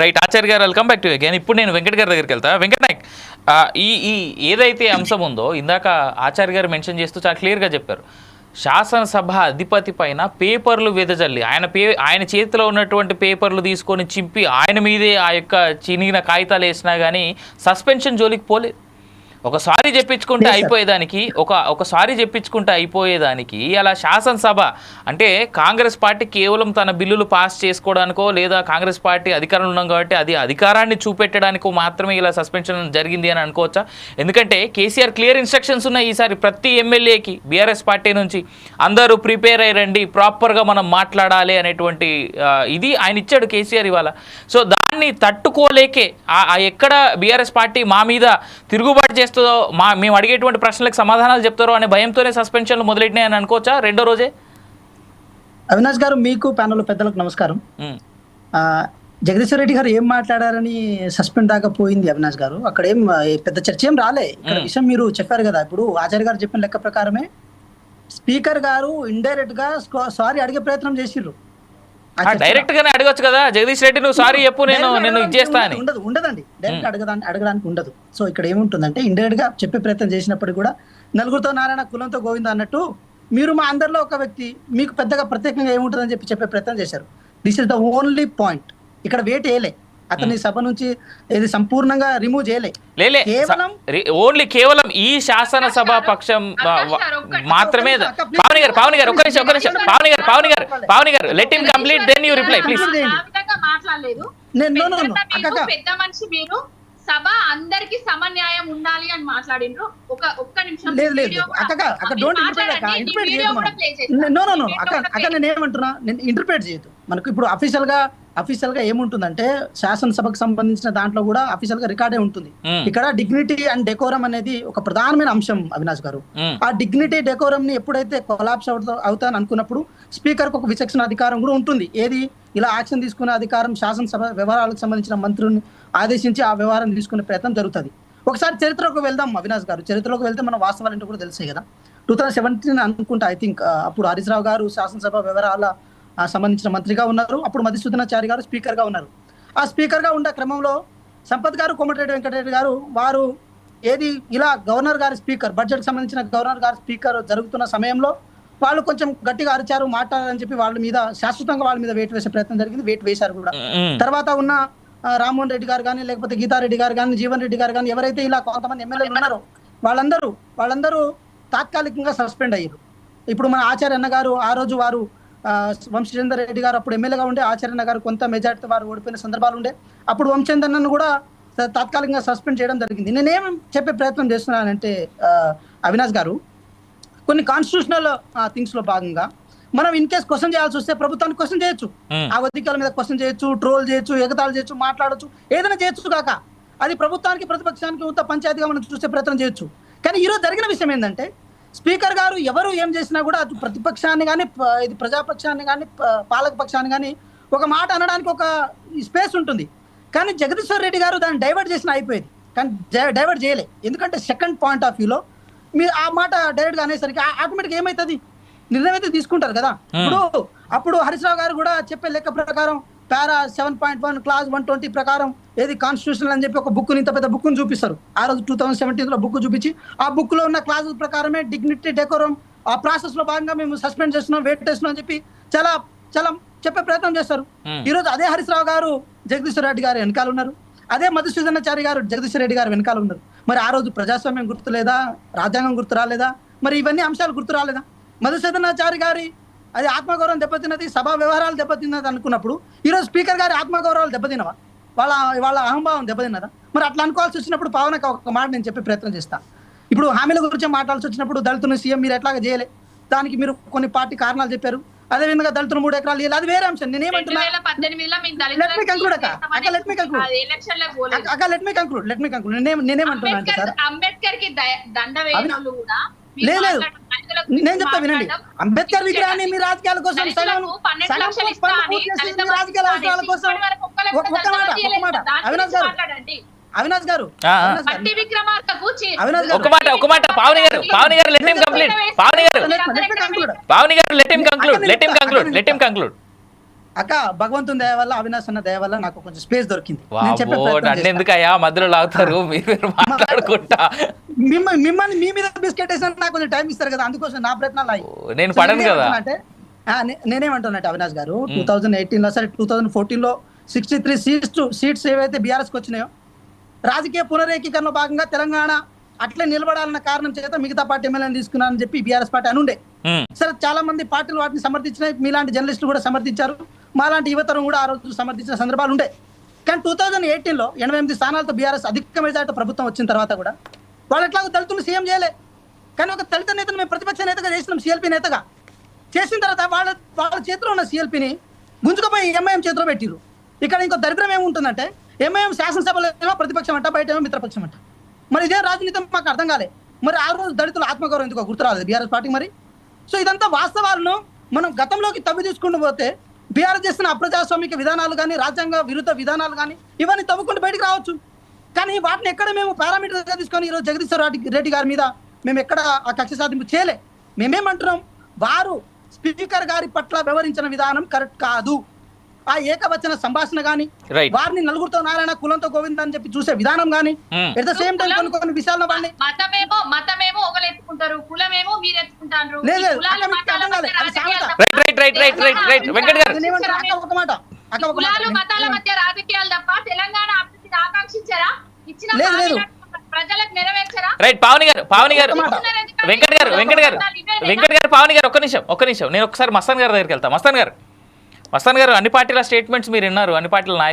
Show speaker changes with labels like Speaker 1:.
Speaker 1: Right ఆచార్య గారు welcome back to again ఇప్పుడు నేను వెంకట్ గారి దగ్గరికి వెళ్తా. వెంకట్ నాయక్ ఈ ఈ ఏదైతే అంశం ఉందో ఇందాక ఆచార్య గారు మెన్షన్ చేస్తూ చాలా క్లియర్గా చెప్పారు. శాసనసభ అధిపతి పైన పేపర్లు వెదజల్లి ఆయన పే ఆయన చేతిలో ఉన్నటువంటి పేపర్లు తీసుకొని చింపి ఆయన మీదే ఆ యొక్క చినిగిన కాగితాలు వేసినా కానీ సస్పెన్షన్ జోలికి పోలేదు ఒక సారీ చెప్పించుకుంటే అయిపోయేదానికి ఒక ఒక సారీ చెప్పించుకుంటే అయిపోయేదానికి అలా శాసనసభ అంటే కాంగ్రెస్ పార్టీ కేవలం తన బిల్లులు పాస్ చేసుకోవడానికో లేదా కాంగ్రెస్ పార్టీ అధికారంలో ఉన్నాం కాబట్టి అది అధికారాన్ని చూపెట్టడానికో మాత్రమే ఇలా సస్పెన్షన్ జరిగింది అని అనుకోవచ్చా? ఎందుకంటే కేసీఆర్ క్లియర్ ఇన్స్ట్రక్షన్స్ ఉన్నాయి ఈసారి ప్రతి ఎమ్మెల్యేకి బీఆర్ఎస్ పార్టీ నుంచి. అందరూ ప్రిపేర్ అయ్యండి ప్రాపర్గా మనం మాట్లాడాలి అనేటువంటి ఇది ఆయన ఇచ్చాడు కేసీఆర్ ఇవాళ. సో దాన్ని తట్టుకోలేకే. ఎక్కడ బీఆర్ఎస్ పార్టీ మా మీద తిరుగుబాటు చేస్తుందో మా మేము అడిగేటువంటి ప్రశ్నలకు సమాధానాలు చెప్తారో అనే భయంతోనే సస్పెన్షన్లు మొదలెట్టినాయి అని అనుకోవచ్చా రెండో రోజే?
Speaker 2: అవినాష్ గారు మీకు ప్యానల్ పెద్దలకు నమస్కారం. జగదీశ్వర్ రెడ్డి గారు ఏం మాట్లాడారని సస్పెండ్ దాకా పోయింది అవినాష్ గారు. అక్కడ ఏం పెద్ద చర్చ ఏం రాలే. ఇక్కడ విషయం మీరు చెప్పారు కదా ఇప్పుడు ఆచార్య గారు చెప్పిన లెక్క ప్రకారమే స్పీకర్ గారు ఇండైరెక్ట్గా సారీ అడిగే ప్రయత్నం చేసిర్రు.
Speaker 1: డైరెక్ట్ గానే అడగొచ్చు కదా. జగదీష్ రెడ్డి నువ్వు సారీ చెప్పు నేను నేను ఇది
Speaker 2: అడగడానికి
Speaker 1: చేస్తా అని.
Speaker 2: ఉండదు ఉండదండి. డైరెక్ట్ అడగడానికి అడగడానికి ఉండదు. సో ఇక్కడ ఏముంటుందంటే ఇండైరెక్ట్గా చెప్పే ప్రయత్నం చేసినప్పటికీ కూడా నలుగురితో నారాయణ కులంతో గోవింద అన్నట్టు మీరు మా అందరిలో ఒక వ్యక్తి మీకు పెద్దగా ప్రత్యేకంగా ఏముంటుందని చెప్పి చెప్పే ప్రయత్నం చేశారు. This is the only point ఇక్కడ వెయిట్ వేయలే అతని సభ నుంచి ఇది సంపూర్ణంగా రిమూవ్ చేయలే. కేవలం
Speaker 1: ఓన్లీ కేవలం ఈ శాసనసభ పక్షం మాత్రమే పావని గారు పావని గారు ఒక్క నిమిషం ఒక్క నిమిషం పావని గారు Pavani garu Pavani garu let him complete then you reply please
Speaker 3: మాట్లాడలేదు. పెద్ద మనిషి మీరు సభ అందరికి సమన్యాయం ఉండాలి అని మాట్లాడిండ్రు. ఒక ఒక్క నిమిషం
Speaker 2: లేదు లేదు అక్క అక్క డోంట్ ఇంటర్ప్రిట్ చేయదు. నో నో నో అక్క అక్క నేను ఏమంటున్నా? నేను ఇంటర్ప్రిట్ చేయదు మనకు ఇప్పుడు అఫీషియల్గా అఫీషియల్గా ఏముంటుందంటే శాసనసభకు సంబంధించిన దాంట్లో కూడా అఫీషియల్గా రికార్డే ఉంటుంది. ఇక్కడ డిగ్నిటీ అండ్ డెకోరం అనేది ఒక ప్రధానమైన అంశం అవినాష్ గారు. ఆ డిగ్నిటీ డెకోరం ని ఎప్పుడైతే కొలాప్స్ అవుతా అవుతాను అనుకున్నప్పుడు స్పీకర్కు ఒక విచక్షణ అధికారం కూడా ఉంటుంది. ఏది? ఇలా యాక్షన్ తీసుకునే అధికారం శాసనసభ వ్యవహారాలకు సంబంధించిన మంత్రుల్ని ఆదేశించి ఆ వ్యవహారం తీసుకునే ప్రయత్నం జరుగుతుంది. ఒకసారి చరిత్రకు వెళ్దాం అవినాష్ గారు. చరిత్రలోకి వెళ్తే మన వాస్తవాలు ఏంటో కూడా తెలుసాయి కదా. టూ థౌసండ్ సెవెంటీన్ అనుకుంటా ఐ థింక్ అప్పుడు హరీష్ రావు గారు శాసనసభ వ్యవహారాల ఆ, సంబంధించిన మంత్రిగా ఉన్నారు. అప్పుడు మధుసూదనాచారి గారు స్పీకర్గా ఉన్నారు. ఆ స్పీకర్గా ఉండే క్రమంలో సంపత్ గారు కోమటిరెడ్డి వెంకటరెడ్డి గారు వారు ఏది ఇలా గవర్నర్ గారి స్పీకర్ బడ్జెట్ సంబంధించిన గవర్నర్ గారి స్పీకర్ జరుగుతున్న సమయంలో వాళ్ళు కొంచెం గట్టిగా అరిచారు మాట్లాడారని చెప్పి వాళ్ళ మీద శాశ్వతంగా వాళ్ళ మీద వెయిట్ వేసే ప్రయత్నం జరిగింది వెయిట్ వేశారు కూడా. తర్వాత ఉన్న ఆ, రామ్మోహన్ రెడ్డి గారు కానీ లేకపోతే గీతారెడ్డి గారు కానీ జీవన్ రెడ్డి గారు కానీ ఎవరైతే ఇలా కొంతమంది ఎమ్మెల్యేలు ఉన్నారో వాళ్ళందరూ వాళ్ళందరూ తాత్కాలికంగా సస్పెండ్ అయ్యారు. ఇప్పుడు మన ఆచార్య అన్న గారు ఆ రోజు వారు ఆ, వంశీచందర్ రెడ్డి గారు అప్పుడు ఎమ్మెల్యేగా ఉండే ఆచార్య గారు కొంత మెజార్టీ వారు ఓడిపోయిన సందర్భాలు ఉండే. అప్పుడు వంశచందర్ అన్నను కూడా తాత్కాలికంగా సస్పెండ్ చేయడం జరిగింది. నేనేం చెప్పే ప్రయత్నం చేస్తున్నానంటే అవినాష్ గారు కొన్ని కాన్స్టిట్యూషనల్ థింగ్స్లో భాగంగా మనం ఇన్ కేస్ క్వశ్చన్ చేయాల్సి వస్తే ప్రభుత్వాన్ని క్వశ్చన్ చేయొచ్చు. ఆ అధికారుల మీద క్వశ్చన్ చేయొచ్చు ట్రోల్ చేయొచ్చు ఎగతాళి చేయొచ్చు మాట్లాడొచ్చు ఏదైనా చేయొచ్చు కాక అది ప్రభుత్వానికి ప్రతిపక్షానికి ఉత్త పంచాయతీగా మనం చూసే ప్రయత్నం చేయొచ్చు. కానీ ఈరోజు జరిగిన విషయం ఏంటంటే స్పీకర్ గారు ఎవరు ఏం చేసినా కూడా అటు ప్రతిపక్షాన్ని కానీ ఇది ప్రజాపక్షాన్ని కానీ పాలక పక్షాన్ని కానీ ఒక మాట అనడానికి ఒక స్పేస్ ఉంటుంది. కానీ జగదీశ్వర్ రెడ్డి గారు దాన్ని డైవర్ట్ చేసిన అయిపోయేది. కానీ డైవర్ట్ చేయలే. ఎందుకంటే సెకండ్ పాయింట్ ఆఫ్ వ్యూలో మీరు ఆ మాట డైరెక్ట్గా అనేసరికి ఆటోమేటిక్ ఏమవుతుంది నిర్ణయం అయితే తీసుకుంటారు కదా? ఇప్పుడు అప్పుడు హరీష్ రావు గారు కూడా చెప్పే లెక్క ప్రకారం para seven point one clause one twenty ప్రకారం ఏది కాన్స్టిట్యూషన్ అని చెప్పి ఒక బుక్ ఇంత పెద్ద బుక్ చూపిస్తారు. ఆ రోజు టూ థౌసండ్ సెవెంటీన్లో బుక్ చూపించి ఆ బుక్లో ఉన్న క్లాసుల ప్రకారమే డిగ్నిటీ డెకోరం ఆ ప్రాసెస్లో భాగంగా మేము సస్పెండ్ చేస్తున్నాం వెయిట్ చేస్తున్నాం అని చెప్పి చాలా చాలా చెప్పే ప్రయత్నం చేస్తారు.
Speaker 1: Hmm.
Speaker 2: ఈ రోజు అదే హరీష్ రావు గారు జగదీశ్వర్ రెడ్డి గారు వెనకాల ఉన్నారు. అదే మధుసూదనాచారి గారు జగదీశ్వర్ రెడ్డి గారు వెనకాల ఉన్నారు. మరి ఆ రోజు ప్రజాస్వామ్యం గుర్తు లేదా రాజ్యాంగం గుర్తు రాలేదా? మరి ఇవన్నీ అంశాలు గుర్తు రాలేదా? మధుసూదనాచారి గారి అది ఆత్మగౌరవం దెబ్బతిన్నది సభా వ్యవహారాలు దెబ్బతిన్నది అనుకున్నప్పుడు ఈరోజు స్పీకర్ గారి ఆత్మగౌరవాలు దెబ్బతిన్నవా? వాళ్ళ వాళ్ళ అహంభావం దెబ్బతిన్నదా? మరి అట్లా అనుకోవాల్సి వచ్చినప్పుడు పవన్కి ఒక మాట నేను చెప్పే ప్రయత్నం చేస్తా. ఇప్పుడు హామీల గురించి మాట్లాడాల్సి వచ్చినప్పుడు దళితులను సీఎం మీరు ఎట్లాగా చేయలే? దానికి మీరు కొన్ని పార్టీ కారణాలు చెప్పారు. అదే విధంగా దళితులు మూడు ఎకరాలు ఇవ్వాలి అది వేరే అంశం. నేనేమంటున్నా అక్క. అక్క, అక్క let me conclude let me conclude నేనే నేనేమంటున్నా అంటే
Speaker 3: అంబేద్కర్కి దండ
Speaker 2: లేదు, నేను చెప్తా వినండి. అంబేద్కర్ విగ్రహాన్ని మీ రాజకీయాల కోసం సగం రాజకీయాల అవసరాల కోసం ఒక్క మాట ఒక్క మాట. అవినాష్ గారు.
Speaker 3: మాట్లాడండి
Speaker 2: అవినాష్ గారు.
Speaker 1: ఒక మాట ఒక మాట. Pavani garu Pavani garu let him complete garu. Pavani garu let him conclude let him conclude let him conclude
Speaker 2: అక్క భగవంతుని దయ వల్ల అవినాష్ అన్న దయ వల్ల నాకు కొంచెం స్పేస్ దొరికింది. నేను
Speaker 1: మధ్యలో లాగుతారు మీరు మాట్లాడుకుంటా.
Speaker 2: మిమ్మల్ని మిమ్మల్ని మీ మీద బిస్కెట్ వేసిన నాకు కొంచెం టైం ఇస్తారు కదా అందుకోసం నా ప్రయత్నాలు
Speaker 1: నేను పడను కదా?
Speaker 2: అంటే నేనేమంటున్నట్టు అవినాష్ గారు టూ థౌజండ్ ఎయిటీన్లో సరే టూ థౌజండ్ ఫోర్టీన్లో సిక్స్టీ త్రీ సీట్స్ సీట్స్ ఏవైతే బీఆర్ఎస్కి వచ్చినాయో రాజకీయ పునరేకీకరణలో భాగంగా తెలంగాణ అట్లే నిలబడాలన్న కారణం చేత మిగతా పార్టీ ఎమ్మెల్యేని తీసుకున్నానని చెప్పి బీఆర్ఎస్ పార్టీ అనుండే సరే చాలా మంది పార్టీలు వాటిని సమర్థించినాయి మీలాంటి జర్నలిస్టులు కూడా సమర్థించారు. మాలాంటి యువతరం కూడా ఆ రోజు సమర్థించిన సందర్భాలు ఉండే. కానీ టూ థౌజండ్ ఎయిటీన్లో ఎనభై ఎనిమిది స్థానాలతో బీఆర్ఎస్ అధిక మెజార్టీ ప్రభుత్వం వచ్చిన తర్వాత కూడా వాళ్ళు ఎట్లాగో దళితులు సీఎం చేయలే. కానీ ఒక దళిత నేతను మేము ప్రతిపక్ష నేతగా చేసినాం సిఎల్పి నేతగా. చేసిన తర్వాత వాళ్ళ వాళ్ళ చేతిలో ఉన్న సిఎల్పిని గుంజుకుపోయి ఎంఐఎం చేతిలో పెట్టిరు ఇక్కడ ఇంకో దరిద్రం ఏముంటుందంటే ఎంఐఎం శాసనసభలో ఏమో ప్రతిపక్షం అంట బయట ఏమో మిత్రపక్షం అంట. మరి ఇదే రాజనీతి మాకు అర్థం కాలే. మరి ఆ రోజు దళితుల ఆత్మగౌరవం ఎందుకు గుర్తురాలేదు బీఆర్ఎస్ పార్టీ మరి? సో ఇదంతా వాస్తవాలను మనం గతంలోకి తవ్వి తీసుకుంటూ పోతే బీఆర్ చేస్తున్న అప్రజాస్వామిక విధానాలు కానీ రాజ్యాంగ విరుద్ధ విధానాలు కానీ ఇవన్నీ తవ్వుకుంటూ బయటకు రావచ్చు. కానీ వాటిని ఎక్కడ మేము పారామీటర్గా తీసుకొని ఈరోజు జగదీశ్వర రెడ్డి రెడ్డి గారి మీద మేము ఎక్కడ ఆ కక్ష సాధింపు చేయలే. మేమేమంటున్నాం? వారు స్పీకర్ గారి పట్ల వ్యవహరించిన విధానం కరెక్ట్ కాదు. ఆ ఏకవచన సంభాషణ గాని వారిని నలుగురితో నారాయణ కులంతో గోవింద అని చెప్పి చూసే విధానం గాని
Speaker 1: um,
Speaker 2: at the same time కొన్ని కొన్ని విషయాల్లో వాళ్ళని
Speaker 3: మతమేమో మతమేమో ఒకరు ఎత్తుకుంటారు కులమేమో మీరు ఎత్తుకుంటారు
Speaker 2: ఒక మాట ఒక
Speaker 3: కులాలు మతాల మధ్య రాజకీయాలు తప్ప తెలంగాణ అభివృద్ధిని ఆకాంక్షించారా? ఇచ్చిన ప్రజలకు నెరవేర్చారా?
Speaker 1: రైట్ పావని గారు పావని గారు. వెంకట్ గారు వెంకట్ గారు. వెంకట్ గారు పావని గారు ఒక్క నిమిషం ఒక్క నిమిషం. నేను ఒకసారి మస్తాన్ గారి దగ్గరికి వెళ్తా. మస్తాన్ గారు. మస్తాన్ గారు అన్ని పార్టీల స్టేట్మెంట్స్ మీరు విన్నారు అన్ని పార్టీల నాయకులు